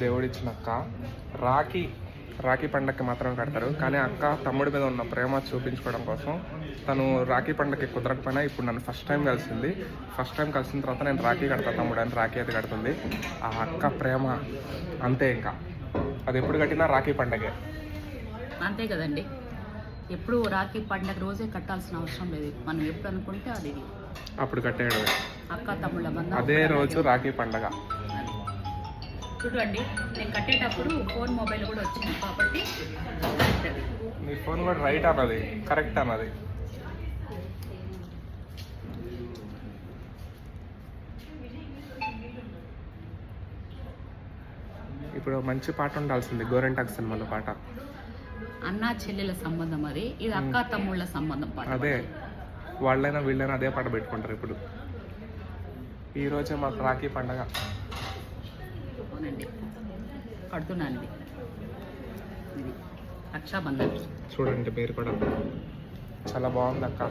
దేవుడిచ్చిన అక్క. రాఖీ రాఖీ పండగకి మాత్రం కడతారు. కానీ అక్క తమ్ముడి మీద ఉన్న ప్రేమ చూపించుకోవడం కోసం తను రాఖీ పండగకి కుదరకపోయినా ఇప్పుడు నన్ను ఫస్ట్ టైం కలిసింది. ఫస్ట్ టైం కలిసిన తర్వాత నేను రాఖీ కడతా తమ్ముడు అని రాఖీ అయితే కడుతుంది. ఆ అక్క ప్రేమ అంతే ఇంకా. అది ఎప్పుడు కట్టినా రాఖీ పండగే. అంతే కదండి. ఎప్పుడు రాఖీ పండగ రోజే కట్టాల్సిన అవసరం లేదు. మనం ఎప్పుడు అనుకుంటే అది అప్పుడు కట్టేయడమే. అక్క తమ్ముళ్ళ అదే రోజు రాఖీ పండగ. చూడండి నేను కట్టేటప్పుడు ఫోన్ మొబైల్ కూడా వచ్చింది కాబట్టి నీ ఫోన్ కూడా రైట్ అన్నది కరెక్ట్ అన్నది. ఇప్పుడు మంచి పాట ఉండాల్సింది గోరెంటాక్ సినిమాలో పాట. అన్న చెల్లెల సంబంధం అది ఇది అక్క తమ్ముళ్ళ సంబంధం పాట అదే వాళ్ళైనా వీళ్ళైనా అదే పాట పెట్టుకుంటారు ఇప్పుడు. ఈ రోజే మాకు రాఖీ పండగ. అవునండి. కడుతున్నాను ఇది రక్షాబంధన్. చూడండి మీరు కూడా. చాలా బాగుంది అక్క